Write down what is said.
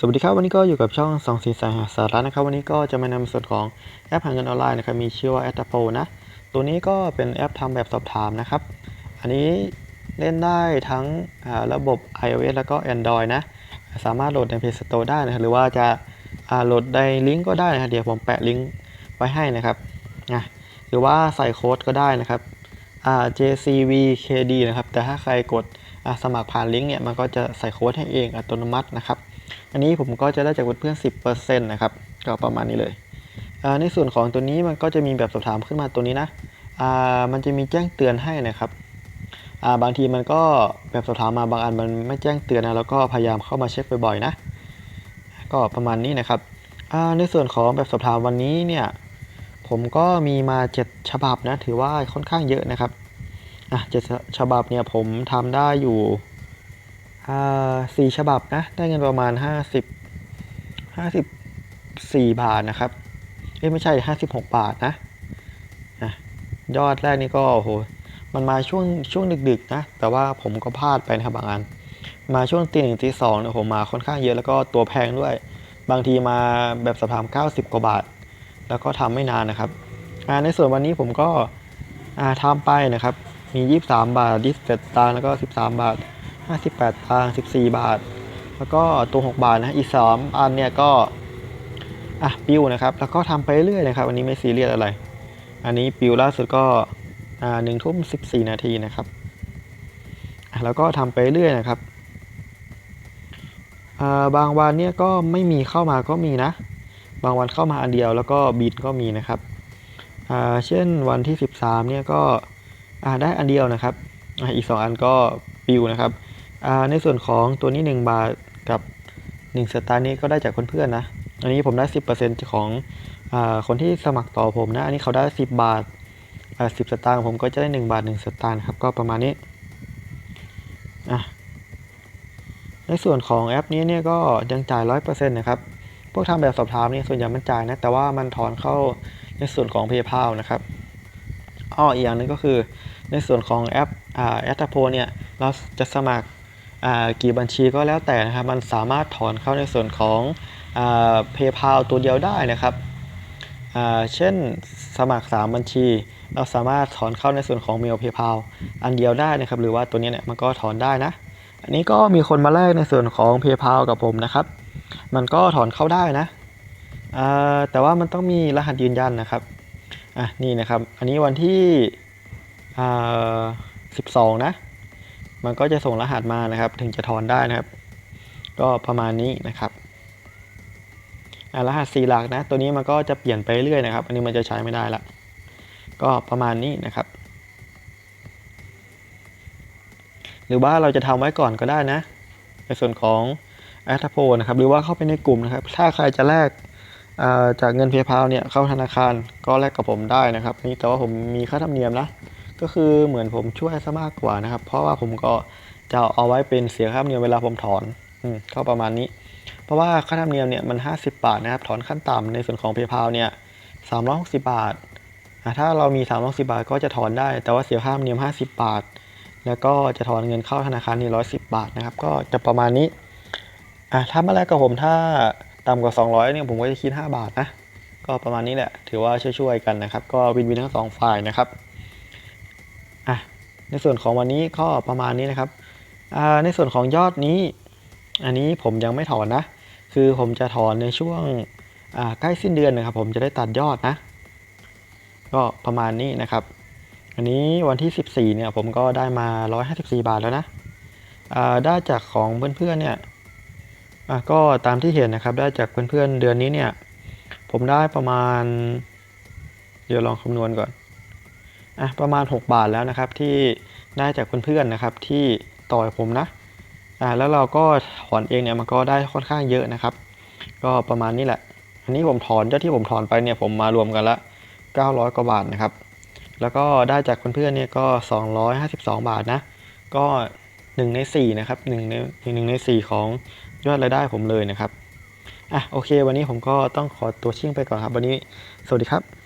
สวัสดีครับวันนี้ก็อยู่กับช่องสองสีสายหาสาระนะครับ วันนี้ก็จะมานำส่วนของแอปหาเงินออนไลน์นะครับมีชื่อว่า a t a p o นะ ตัวนี้ก็เป็นแอปทำแบบสอบถามนะครับ อันนี้เล่นได้ทั้งระบบ iOS แล้วก็ Android นะ สามารถโหลดใน Play Store ได้นะรหรือว่าจะโหลดในลิงก์ก็ได้นะเดี๋ยวผมแปะลิงก์ไว้ให้นะครับนะหรือว่าใส่โค้ดก็ได้นะครับ JCVKD นะครับแต่ถ้าใครกดสมัครผ่านลิงก์เนี่ยมันก็จะใส่โค้ดให้เองอัตโนมัตินะครับ อันนี้ผมก็จะได้จากเพื่อนๆ10%นะครับก็ประมาณนี้เลย ในส่วนของตัวนี้มันก็จะมีแบบสอบถามขึ้นมาตัวนี้นะมันจะมีแจ้งเตือนให้นะครับาบางทีมันก็แบบสอบถามมาบางอันมันไม่แจ้งเตือนนะแล้วก็พยายามเข้ามาเช็คบ่อยๆนะ ก็ประมาณนี้นะครับในส่วนของแบบสอบถามวันนี้เนี่ยผมก็มีมา 7 ฉบับนะถือว่าค่อนข้างเยอะนะครับอะเจ็ดฉบับเนี่ยผมทำได้อยู่ สี่ฉบับนะ ได้เงินประมาณ 50 54 บาทนะครับ เอ้ไม่ใช่ 56 บาทนะนะยอดแรกนี่ก็โอ้โหมันมาช่วงช่วงดึกๆนะ แต่ว่าผมก็พลาดไปนะครับบางอัน มาช่วงตีหนึ่งตีสองเนี่ยผมมาค่อนข้างเยอะแล้วก็ตัวแพงด้วย บางทีมาแบบสอบถาม 90 กว่าบาท แล้วก็ทำไม่นานนะครับในส่วนวันนี้ผมก็อ่าทำไปนะครับ มี 23 บาท27ตางค์แล้วก็ 13 บาท 58ตางค์14 บาท แล้วก็ตัว 6 บาทนะอีก 3 อันเนี่ยก็อะปิวนะครับ แล้วก็ทำไปเรื่อยนะครับ อันนี้ไม่ซีเรียสอะไร อันนี้ปิวล่าสุดก็อ่าหนึ่งทุ่ม14นาทีนะครับ แล้วก็ทำไปเรื่อยนะครับอ่าบางวันเนี่ยก็ไม่มีเข้ามาก็มีนะ บางวันเข้ามาอันเดียวแล้วก็บิดก็มีนะครับอ่าเช่นวันที่ 13เนี่ยก็อ่าได้อันเดียวนะครับอะอีก 2 อันก็ปิวนะครับ ในส่วนของตัวนี้ 1 บาทกับ 1 สตางค์นี้ก็ได้จากเพื่อนๆนะ อันนี้ผมได้ 10%ของอคนที่สมัครต่อผมนะ อันนี้เขาได้ 10 บาทอ่า10สตางค์ผมก็จะได้ 1 บาท 1 สตางค์ครับ ก็ประมาณนี้อะในส่วนของแอปนี้เนี่ยก็ยังจ่าย 100%นะครับ พวกทำแบบสอบถามนี่ส่วนใหญ่มันจ่ายนะ แต่ว่ามันถอนเข้าในส่วนของ PayPal นะครับอ้ออีกอย่างนึงก็คือในส่วนของแอปแอตโพเนี่ยเราจะสมัคร กี่บัญชีก็แล้วแต่นะครับ มันสามารถถอนเข้าในส่วนของอ่า PayPal ตัวเดียวได้นะครับ เช่นสมัคร 3 บัญชี เราสามารถถอนเข้าในส่วนของ Mail PayPal อันเดียวได้นะครับ หรือว่าตัวนี้เนี่ยมันก็ถอนได้นะ อันนี้ก็มีคนมาแลกในส่วนของ PayPal กับผมนะครับ มันก็ถอนเข้าได้นะ แต่ว่ามันต้องมีรหัสยืนยันนะครับ อะนี่นะครับ อันนี้วันที่12 นะ มันก็จะส่งรหัสมานะครับ ถึงจะถอนได้นะครับ ก็ประมาณนี้นะครับรหัส4หลักนะ ตัวนี้มันก็จะเปลี่ยนไปเรื่อยนะครับ อันนี้มันจะใช้ไม่ได้ละก็ประมาณนี้นะครับ หรือว่าเราจะทำไว้ก่อนก็ได้นะ ในส่วนของแอทโพนะครับ หรือว่าเข้าไปในกลุ่มนะครับ ถ้าใครจะแลกจากเงินเพีย์พาเนี่ยเข้าธนาคารก็แลกกับผมได้นะครับนี่แต่ว่าผมมีค่าธรรมเนียมนะ ก็คือเหมือนผมช่วยซะมากกว่านะครับ เพราะว่าผมก็จะเอาไว้เป็นเสียค่าธรรมเนียมเวลาผมถอนอืมก็ประมาณนี้ เพราะว่าค่าธรรมเนียมเนี่ยมัน 50 บาทนะครับ ถอนขั้นต่ำในส่วนของ PayPal เนี่ย360 บาทอะถ้าเรามี 360 บาทก็จะถอนได้ แต่ว่าเสียค่าธรรมเนียม 50 บาท แล้วก็จะถอนเงินเข้าธนาคารนี่110 บาทนะครับ ก็จะประมาณนี้อะถ้ามาแลกกับผมถ้าต่ำกว่า 200เนี่ยผมก็จะคิด 5 บาทนะ ก็ประมาณนี้แหละ ถือว่าช่วยๆกันนะครับ ก็วินวินทั้งสองฝ่ายนะครับ อะในส่วนของวันนี้ก็ประมาณนี้นะครับในส่วนของยอดนี้ อันนี้ผมยังไม่ถอนนะ คือผมจะถอนในช่วงใกล้สิ้นเดือนนะครับ ผมจะได้ตัดยอดนะ ก็ประมาณนี้นะครับ อันนี้วันที่ 14เนี่ยผมก็ได้มา 154 บาทแล้วนะได้จากของเพื่อนๆเนี่ยก็ตามที่เห็นนะครับ ได้จากเพื่อนๆเดือนนี้เนี่ย ผมได้ประมาณ เดี๋ยวลองคำนวณก่อน อะประมาณ 6 บาทแล้วนะครับที่ได้จากเพื่อนๆนะครับที่ต่อยผมนะอ่าแล้วเราก็ถอนเองเนี่ยมันก็ได้ค่อนข้างเยอะนะครับ ก็ประมาณนี้แหละ อันนี้ผมถอนยอดที่ผมถอนไปเนี่ยผมมารวมกันละ 900 กว่าบาทนะครับ แล้วก็ได้จากเพื่อนๆเนี่ยก็ 252 บาทนะ ก็ 1 ใน4นะครับ1ใน1ใน 4 ของยอดรายได้ผมเลยนะครับอะโอเค วันนี้ผมก็ต้องขอตัวชิ่งไปก่อนครับ วันนี้สวัสดีครับ